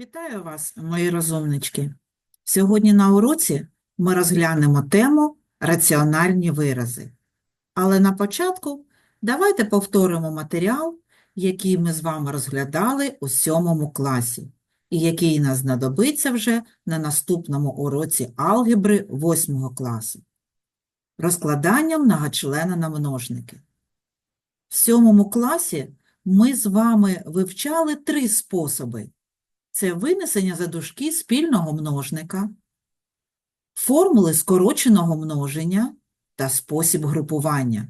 Вітаю вас, мої розумнички. Сьогодні на уроці ми розглянемо тему раціональні вирази. Але на початку давайте повторимо матеріал, який ми з вами розглядали у сьомому класі, і який нас знадобиться вже на наступному уроці алгебри восьмого класу. Розкладання многочлена на множники. В сьомому класі ми з вами вивчали три способи це винесення за дужки спільного множника, формули скороченого множення та спосіб групування.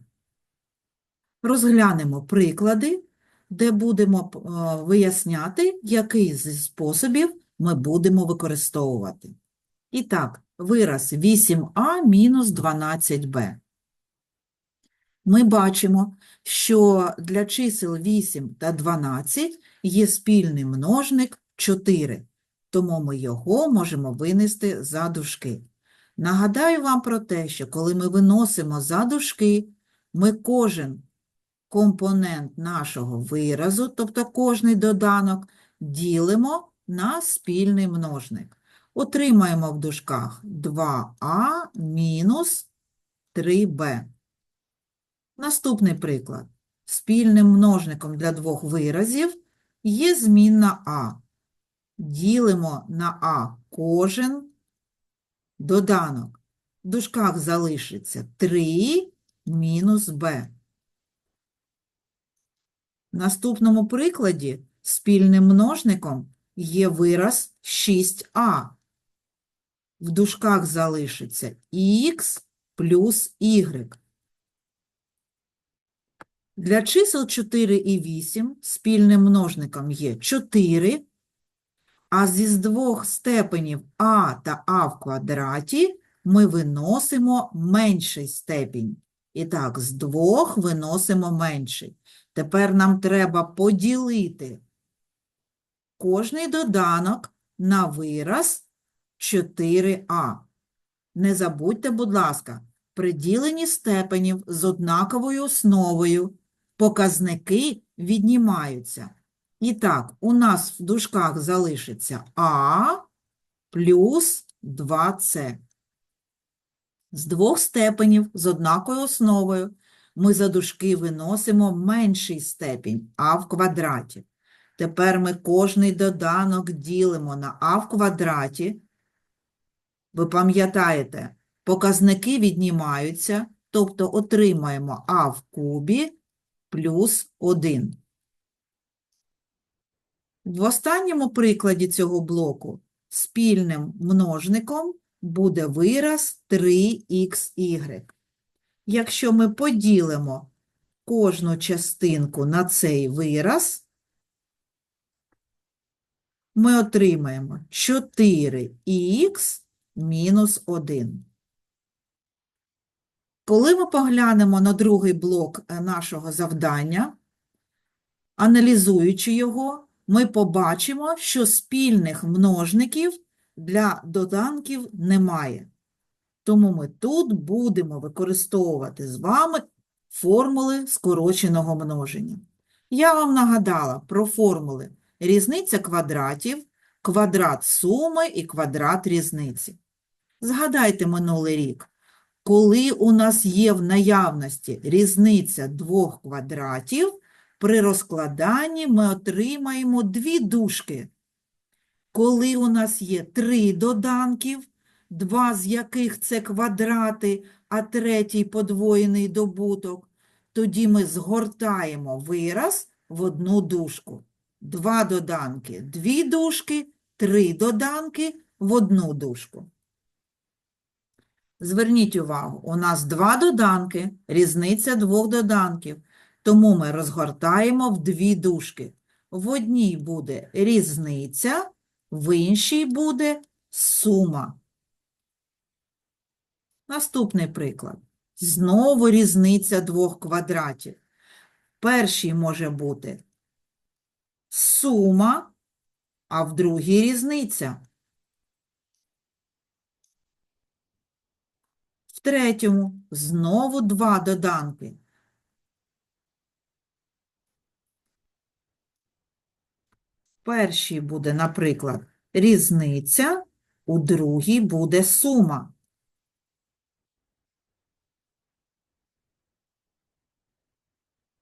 Розглянемо приклади, де будемо е, виясняти, який зі способів ми будемо використовувати. І так, вираз 8а мінус 12b. Ми бачимо, що для чисел 8 та 12 є спільний множник 4, тому ми його можемо винести за дужки. Нагадаю вам про те, що коли ми виносимо за дужки, ми кожен компонент нашого виразу, тобто кожний доданок, ділимо на спільний множник. Отримаємо в дужках 2а мінус 3b. Наступний приклад. Спільним множником для двох виразів є змінна а. Ділимо на а кожен доданок. В дужках залишиться 3 мінус b. В наступному прикладі спільним множником є вираз 6а. В дужках залишиться х плюс y. Для чисел 4 і 8 спільним множником є 4, а зі двох степенів а та а в квадраті ми виносимо менший степінь. І так, з двох виносимо менший. Тепер нам треба поділити кожний доданок на вираз 4а. Не забудьте, будь ласка, при діленні степенів з однаковою основою показники віднімаються. І так, у нас в дужках залишиться А плюс 2С. З двох степенів з однакою основою ми за дужки виносимо менший степінь А в квадраті. Тепер ми кожний доданок ділимо на А в квадраті. Ви пам'ятаєте, показники віднімаються, тобто отримаємо А в кубі плюс 1. В останньому прикладі цього блоку спільним множником буде вираз 3х. Якщо ми поділимо кожну частинку на цей вираз, ми отримаємо 4х мінус 1. Коли ми поглянемо на другий блок е, нашого завдання, аналізуючи його, ми побачимо, що спільних множників для доданків немає. Тому ми тут будемо використовувати з вами формули скороченого множення. Я вам нагадала про формули різниця квадратів, квадрат суми і квадрат різниці. Згадайте минулий рік. Коли у нас є в наявності різниця двох квадратів, при розкладанні ми отримаємо дві дужки. Коли у нас є три доданків, два з яких це квадрати, а третій подвоєний добуток, тоді ми згортаємо вираз в одну дужку. Два доданки – дві дужки, три доданки в одну дужку. Зверніть увагу, у нас два доданки, різниця двох доданків, тому ми розгортаємо в дві дужки. В одній буде різниця, в іншій буде сума. Наступний приклад. Знову різниця двох квадратів. Перший може бути сума, а в другій різниця. В третьому знову два доданки. Першій буде, наприклад, різниця, у другій буде сума.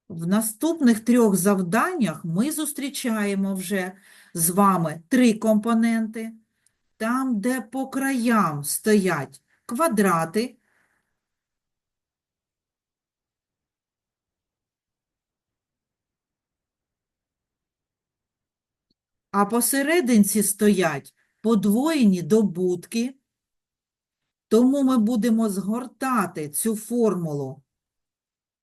В наступних трьох завданнях ми зустрічаємо вже з вами три компоненти. Там, де по краям стоять квадрати, а посерединці стоять подвоєні добутки. Тому ми будемо згортати цю формулу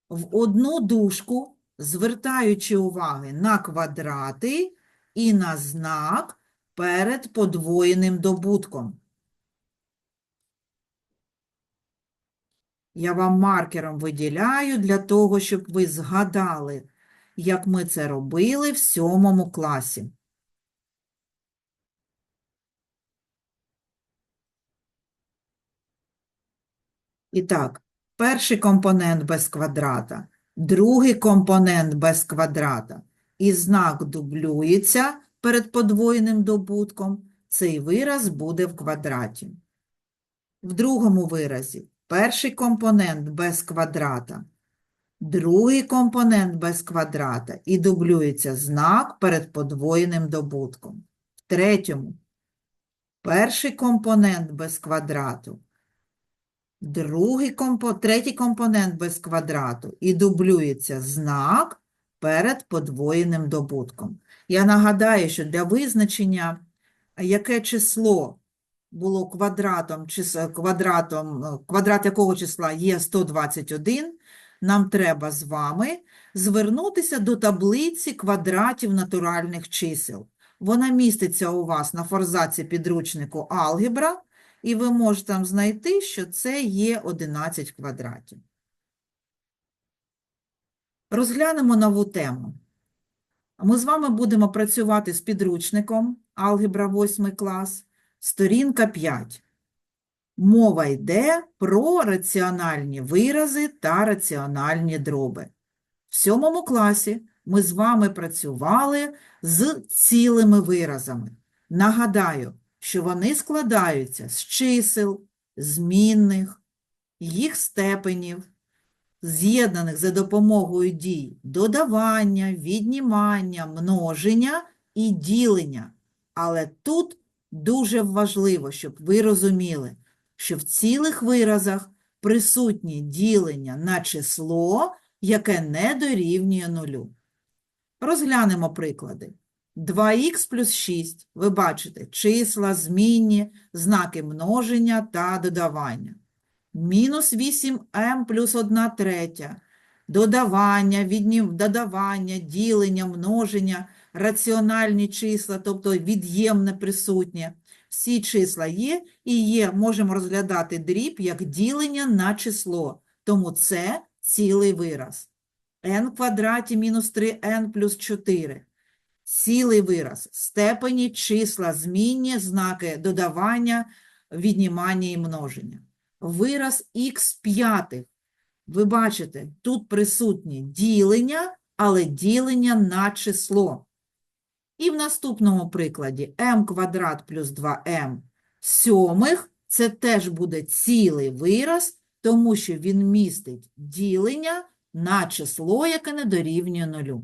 в одну дужку, звертаючи уваги на квадрати і на знак перед подвоєним добутком. Я вам маркером виділяю для того, щоб ви згадали, як ми це робили в сьомому класі. І так, перший компонент без квадрата, другий компонент без квадрата, і знак дублюється перед подвоєним добутком, цей вираз буде в квадраті. В другому виразі перший компонент без квадрата, другий компонент без квадрата і дублюється знак перед подвоєним добутком. В третьому перший компонент без квадрату, другий компо... третій компонент без квадрату і дублюється знак перед подвоєним добутком. Я нагадаю, що для визначення, яке число було квадратом, чис- квадратом, е, квадрат якого числа є 121, нам треба з вами звернутися до таблиці квадратів натуральних чисел. Вона міститься у вас на форзаці підручнику алгебра, і ви можете там знайти, що це є 11 квадратів. Розглянемо нову тему. Ми з вами будемо працювати з підручником Алгебра 8 клас, сторінка 5. Мова йде про раціональні вирази та раціональні дроби. В сьомому класі ми з вами працювали з цілими виразами. Нагадаю, що вони складаються з чисел, змінних, їх степенів, з'єднаних за допомогою дій додавання, віднімання, множення і ділення. Але тут дуже важливо, щоб ви розуміли, що в цілих виразах присутні ділення на число, яке не дорівнює нулю. Розглянемо приклади. 2х плюс 6. Ви бачите числа, змінні, знаки множення та додавання. Мінус 8m плюс 1 третя. Додавання, віднім, додавання, ділення, множення, раціональні числа, тобто від'ємне присутнє. Всі числа є і є, можемо розглядати дріб як ділення на число. Тому це цілий вираз. n в квадраті мінус 3n плюс 4. Цілий вираз. Степені, числа, змінні, знаки додавання, віднімання і множення. Вираз х п'ятих. Ви бачите, тут присутні ділення, але ділення на число. І в наступному прикладі m квадрат плюс 2m сьомих – це теж буде цілий вираз, тому що він містить ділення на число, яке не дорівнює нулю.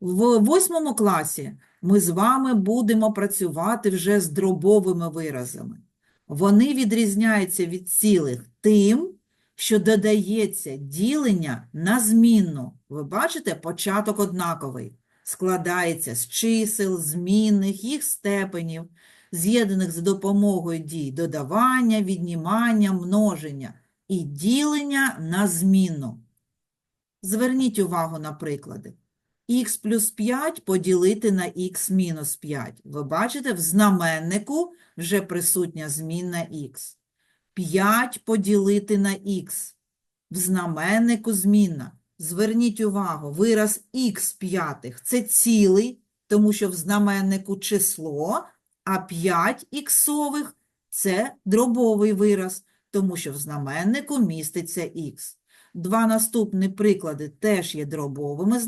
В восьмому класі ми з вами будемо працювати вже з дробовими виразами. Вони відрізняються від цілих тим, що додається ділення на змінну. Ви бачите, початок однаковий. Складається з чисел, змінних, їх степенів, з'єднаних за допомогою дій додавання, віднімання, множення і ділення на змінну. Зверніть увагу на приклади. Х плюс 5 поділити на х мінус 5. Ви бачите, в знаменнику вже присутня змінна х. 5 поділити на х. В знаменнику змінна. Зверніть увагу, вираз х п'ятих – це цілий, тому що в знаменнику число, а 5 іксових – це дробовий вираз, тому що в знаменнику міститься х. Два наступні приклади теж є дробовими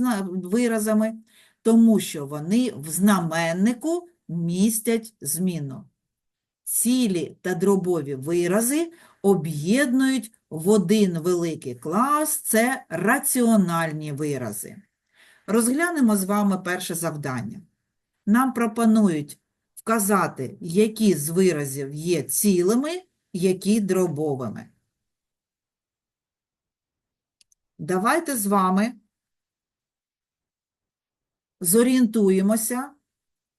виразами. тому що вони в знаменнику містять зміну. Цілі та дробові вирази об'єднують в один великий клас – це раціональні вирази. Розглянемо з вами перше завдання. Нам пропонують вказати, які з виразів є цілими, які дробовими. Давайте з вами зорієнтуємося,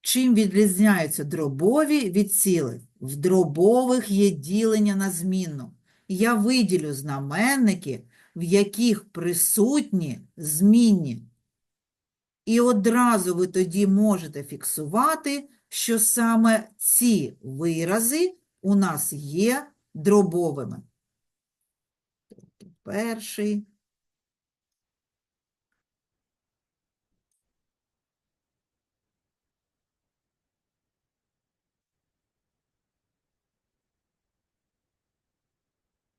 чим відрізняються дробові від цілих. В дробових є ділення на змінну. Я виділю знаменники, в яких присутні змінні. І одразу ви тоді можете фіксувати, що саме ці вирази у нас є дробовими. Тобто перший.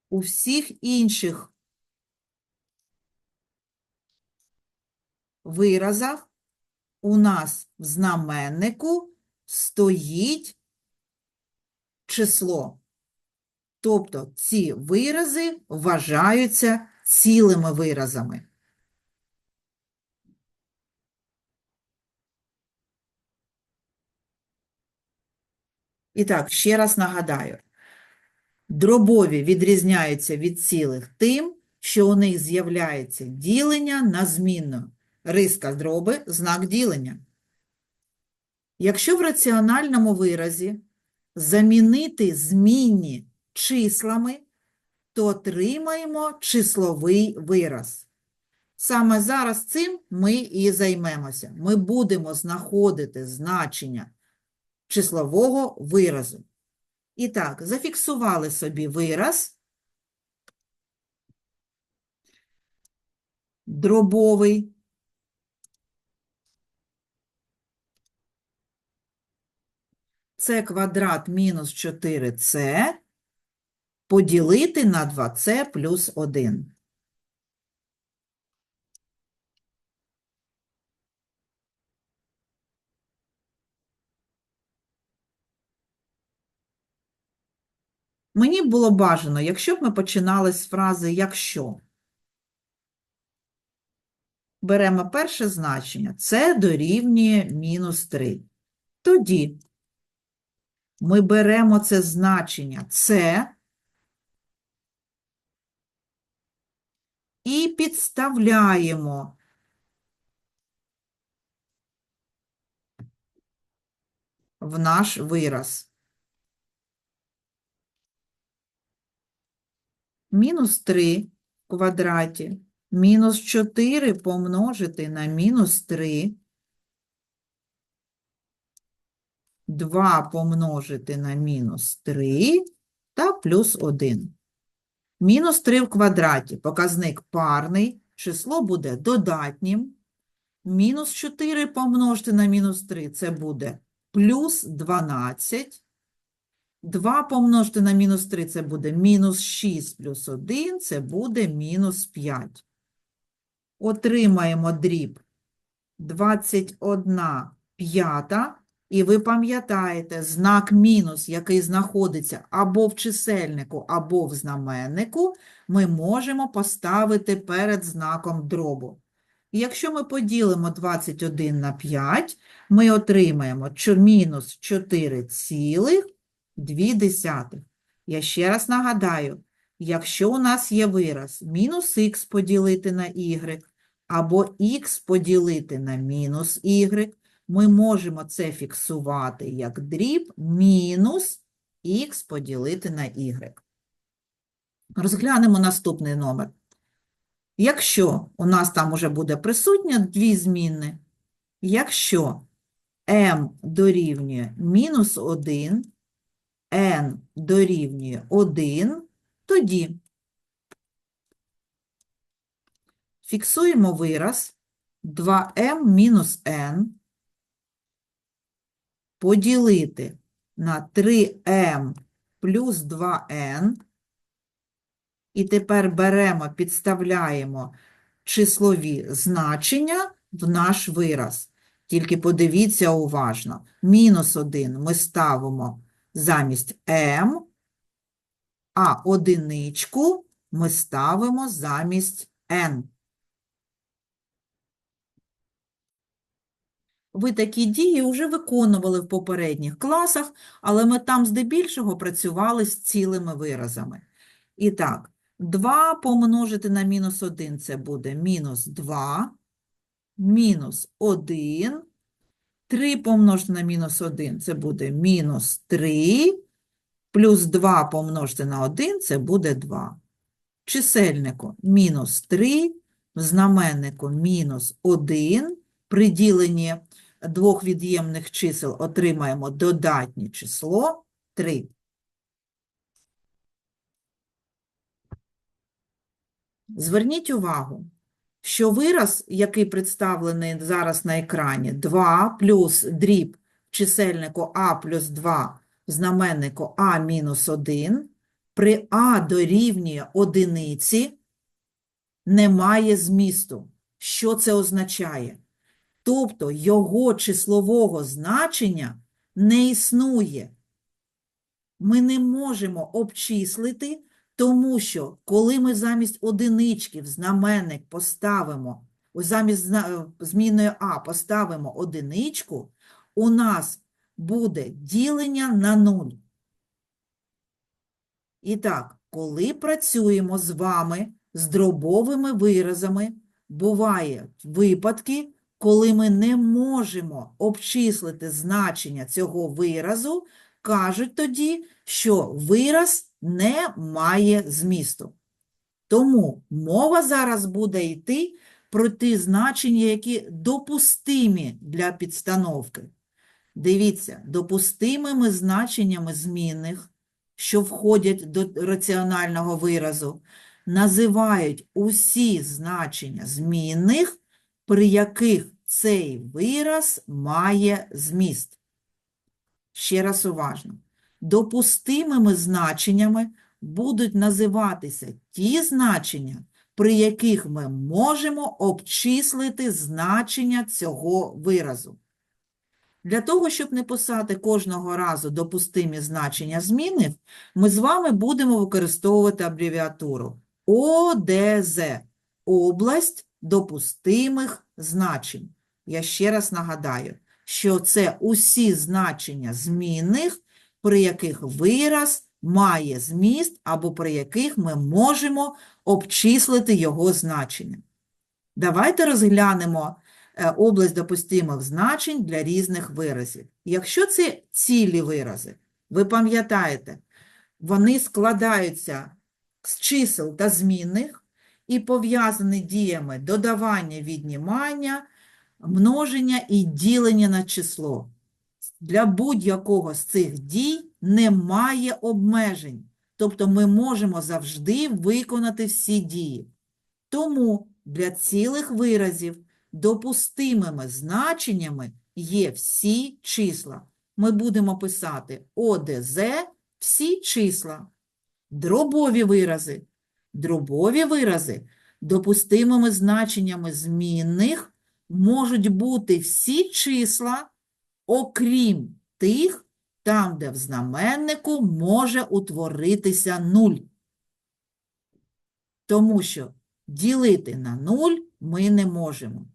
У всіх інших виразах у нас в знаменнику стоїть число. Тобто ці вирази вважаються цілими виразами. І так, ще раз нагадаю. Дробові відрізняються від цілих тим, що у них з'являється ділення на змінну. Риска дроби – знак ділення. Якщо в раціональному виразі замінити змінні числами, то отримаємо числовий вираз. Саме зараз цим ми і займемося. Ми будемо знаходити значення числового виразу. І так, зафіксували собі вираз дробовий. Це квадрат мінус 4С поділити на 2c плюс 1. Мені було бажано, якщо б ми починали з фрази «якщо». Беремо перше значення. Це дорівнює мінус 3. Тоді ми беремо це значення це і підставляємо в наш вираз. Мінус 3 в квадраті, мінус 4 помножити на мінус 3, 2 помножити на мінус 3 та плюс 1. Мінус 3 в квадраті, показник парний, число буде додатнім. Мінус 4 помножити на мінус 3 – це буде плюс 12. 2 помножити на мінус 3 – це буде мінус 6 плюс 1 – це буде мінус 5. Отримаємо дріб 21 п'ята. І ви пам'ятаєте, знак мінус, який знаходиться або в чисельнику, або в знаменнику, ми можемо поставити перед знаком дробу. Якщо ми поділимо 21 на 5, ми отримаємо мінус 4 цілих 2 десятих. Я ще раз нагадаю, якщо у нас є вираз мінус х поділити на y, або х поділити на мінус y, ми можемо це фіксувати як дріб мінус х поділити на y. Розглянемо наступний номер. Якщо у нас там уже буде присутня дві змінни, якщо m дорівнює мінус 1, n дорівнює 1, тоді фіксуємо вираз 2m мінус n поділити на 3m плюс 2n. І тепер беремо, підставляємо числові значення в наш вираз. Тільки подивіться уважно. Мінус 1 ми ставимо замість m, а одиничку ми ставимо замість n. Ви такі дії вже виконували в попередніх класах, але ми там здебільшого працювали з цілими виразами. І так, 2 помножити на мінус 1 – це буде мінус 2, мінус 1, 3 помножити на мінус 1 – це буде мінус 3, плюс 2 помножити на 1 – це буде 2. Чисельнику мінус 3, в знаменнику мінус 1, при діленні двох від'ємних чисел отримаємо додатнє число 3. Зверніть увагу, що вираз, який представлений зараз на екрані, 2 плюс дріб чисельнику а плюс 2 знаменнику а мінус 1, при а дорівнює одиниці, немає змісту. Що це означає? Тобто його числового значення не існує. Ми не можемо обчислити, тому що коли ми замість одинички знаменник поставимо, замість е, а поставимо одиничку, у нас буде ділення на нуль. І так, коли працюємо з вами з дробовими виразами, бувають випадки, коли ми не можемо обчислити значення цього виразу, кажуть тоді, що вираз не має змісту. Тому мова зараз буде йти про ті значення, які допустимі для підстановки. Дивіться, допустимими значеннями змінних, що входять до раціонального виразу, називають усі значення змінних, при яких цей вираз має зміст. Ще раз уважно. Допустимими значеннями будуть називатися ті значення, при яких ми можемо обчислити значення цього виразу. Для того, щоб не писати кожного разу допустимі значення змінних, ми з вами будемо використовувати абревіатуру ОДЗ – область допустимих значень. Я ще раз нагадаю, що це усі значення змінних, при яких вираз має зміст або при яких ми можемо обчислити його значення. Давайте розглянемо е, область допустимих значень для різних виразів. Якщо це цілі вирази, ви пам'ятаєте, вони складаються з чисел та змінних і пов'язані діями додавання, віднімання, множення і ділення на число. Для будь-якого з цих дій немає обмежень, тобто ми можемо завжди виконати всі дії. Тому для цілих виразів допустимими значеннями є всі числа. Ми будемо писати ОДЗ всі числа. Дробові вирази. Дробові вирази допустимими значеннями змінних можуть бути всі числа, окрім тих, там, де в знаменнику може утворитися нуль. Тому що ділити на нуль ми не можемо.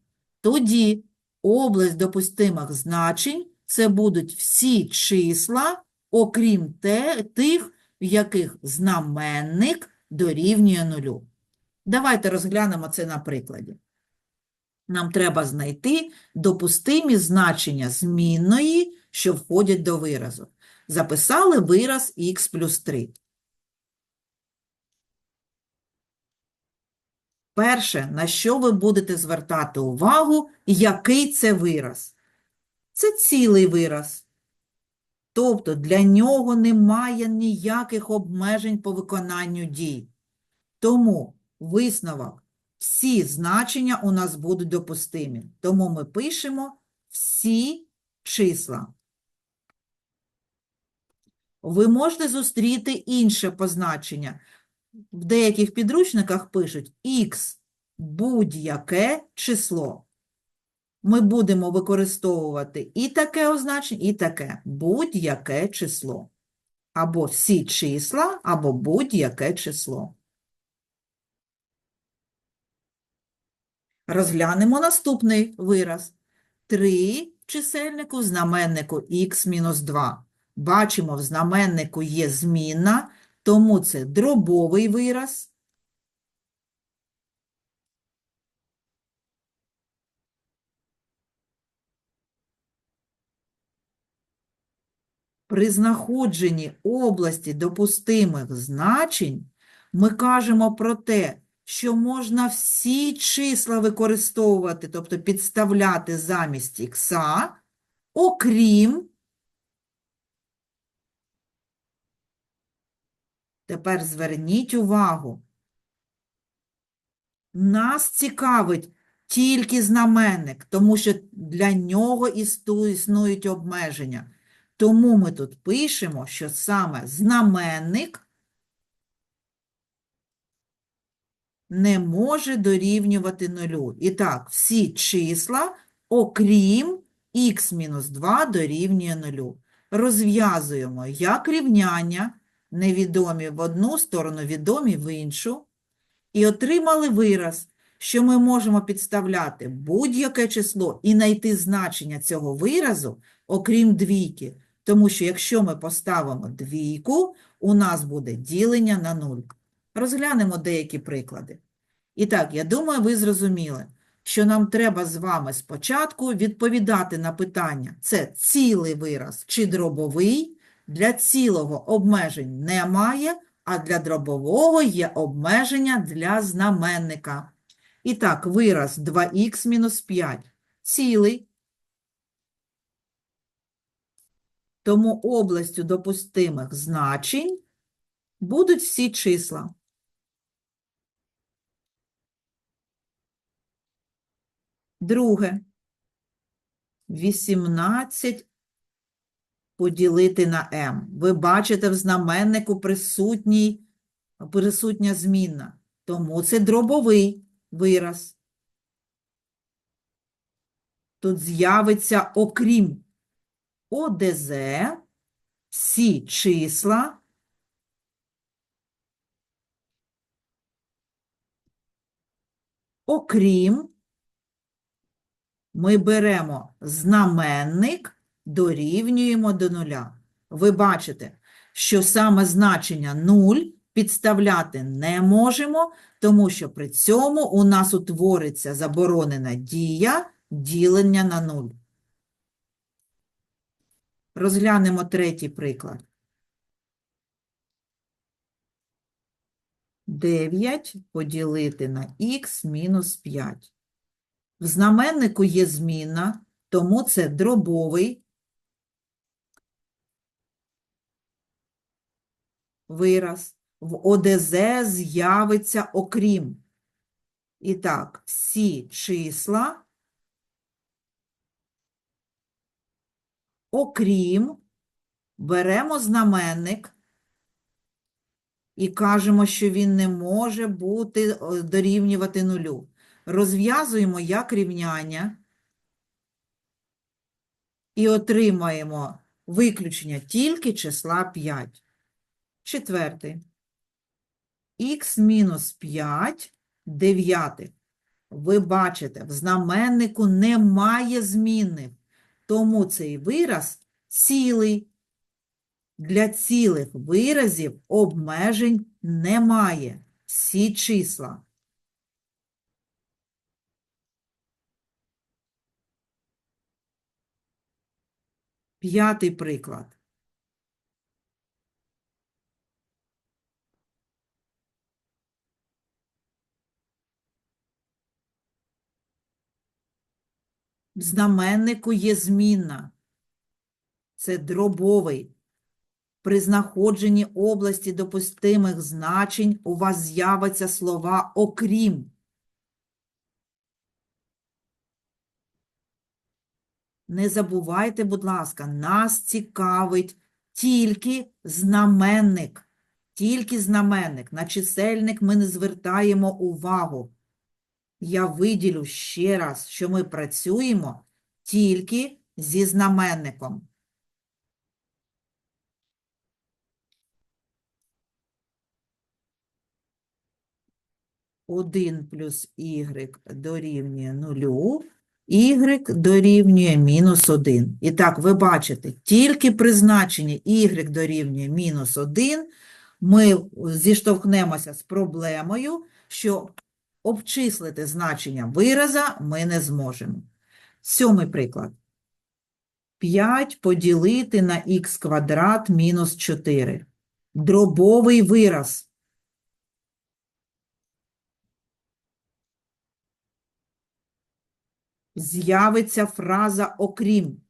Тоді область допустимих значень – це будуть всі числа, окрім те, тих, в яких знаменник дорівнює нулю. Давайте розглянемо це на прикладі. Нам треба знайти допустимі значення змінної, що входять до виразу. Записали вираз х плюс 3. Перше, на що ви будете звертати увагу, який це вираз? Це цілий вираз. Тобто для нього немає ніяких обмежень по виконанню дій. Тому висновок всі значення у нас будуть допустимі. Тому ми пишемо всі числа. Ви можете зустріти інше позначення. В деяких підручниках пишуть х будь-яке число. ми будемо використовувати і таке означення, і таке будь-яке число. Або всі числа, або будь-яке число. Розглянемо наступний вираз. 3 в чисельнику, в знаменнику х-2. Бачимо, в знаменнику є змінна, тому це дробовий вираз. При знаходженні області допустимих значень ми кажемо про те, що можна всі числа використовувати, тобто підставляти замість ікса, окрім, тепер зверніть увагу, нас цікавить тільки знаменник, тому що для нього існують обмеження. Тому ми тут пишемо, що саме знаменник не може дорівнювати нулю. І так, всі числа, окрім х-2 дорівнює нулю. Розв'язуємо як рівняння, невідомі в одну сторону, відомі в іншу. І отримали вираз, що ми можемо підставляти будь-яке число і знайти значення цього виразу, окрім двійки. Тому що якщо ми поставимо двійку, у нас буде ділення на нуль. Розглянемо деякі приклади. І так, я думаю, ви зрозуміли, що нам треба з вами спочатку відповідати на питання, це цілий вираз чи дробовий. Для цілого обмежень немає, а для дробового є обмеження для знаменника. І так, вираз 2х мінус 5 цілий. Тому областю допустимих значень будуть всі числа. Друге. 18 поділити на m. Ви бачите в знаменнику присутній, присутня змінна. Тому це дробовий вираз. Тут з'явиться окрім ОДЗ всі числа окрім ми беремо знаменник, дорівнюємо до нуля. Ви бачите, що саме значення 0 підставляти не можемо, тому що при цьому у нас утвориться заборонена дія ділення на 0. Розглянемо третій приклад. 9 поділити на х мінус 5. В знаменнику є змінна, тому це дробовий вираз. В ОДЗ з'явиться окрім. І так, всі числа, окрім, беремо знаменник і кажемо, що він не може бути е, дорівнювати нулю. Розв'язуємо як рівняння і отримаємо виключення тільки числа 5. Четвертий. Х мінус 5 дев'ятих. Ви бачите, в знаменнику немає змінних, тому цей вираз цілий. Для цілих виразів обмежень немає. Всі числа. П'ятий приклад. В знаменнику є змінна. Це дробовий. При знаходженні області допустимих значень у вас з'являться слова «окрім». Не забувайте, будь ласка, нас цікавить тільки знаменник. Тільки знаменник. На чисельник ми не звертаємо увагу. Я виділю ще раз, що ми працюємо тільки зі знаменником. Один плюс y дорівнює нулю, y дорівнює мінус 1. І так, ви бачите, тільки при значенні y дорівнює мінус 1 ми зіштовхнемося з проблемою, що обчислити значення вираза ми не зможемо. Сьомий приклад. 5 поділити на х квадрат мінус 4. Дробовий вираз. З'явиться фраза окрім.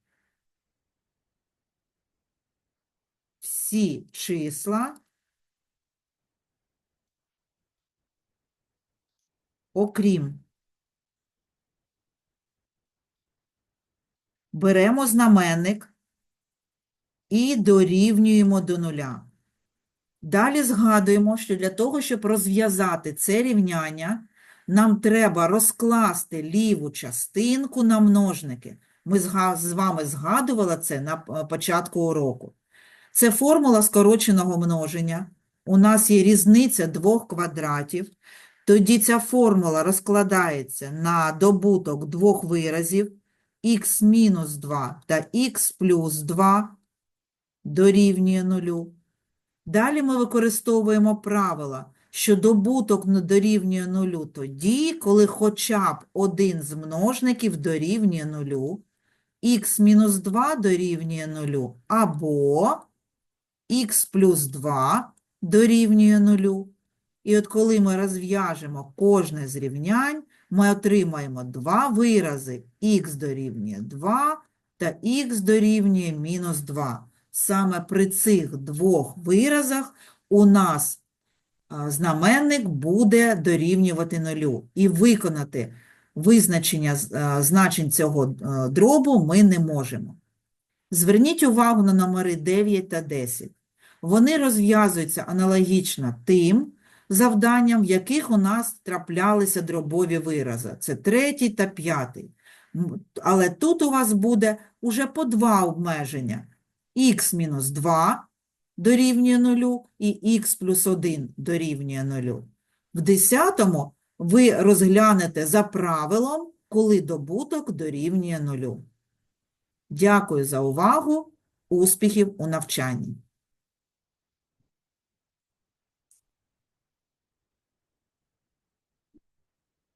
Всі числа окрім. Беремо знаменник і дорівнюємо до нуля. Далі згадуємо, що для того, щоб розв'язати це рівняння, нам треба розкласти ліву частинку на множники. Ми з вами згадували це на початку уроку. Це формула скороченого множення. У нас є різниця двох квадратів. Тоді ця формула розкладається на добуток двох виразів мінус 2 та х плюс 2 дорівнює нулю. Далі ми використовуємо правила, що добуток дорівнює нулю тоді, коли хоча б один з множників дорівнює нулю, х мінус 2 дорівнює нулю, або х плюс 2 дорівнює нулю. І от коли ми розв'яжемо кожне з рівнянь, ми отримаємо два вирази х дорівнює 2 та х дорівнює мінус 2. Саме при цих двох виразах у нас знаменник буде дорівнювати нулю. І виконати визначення з- значень цього дробу ми не можемо. Зверніть увагу на номери 9 та 10. Вони розв'язуються аналогічно тим завданням, в яких у нас траплялися дробові вирази. Це третій та п'ятий. Але тут у вас буде уже по два обмеження. х мінус 2 дорівнює нулю і х плюс 1 дорівнює нулю. В десятому ви розглянете за правилом, коли добуток дорівнює нулю. Дякую за увагу. Успіхів у навчанні!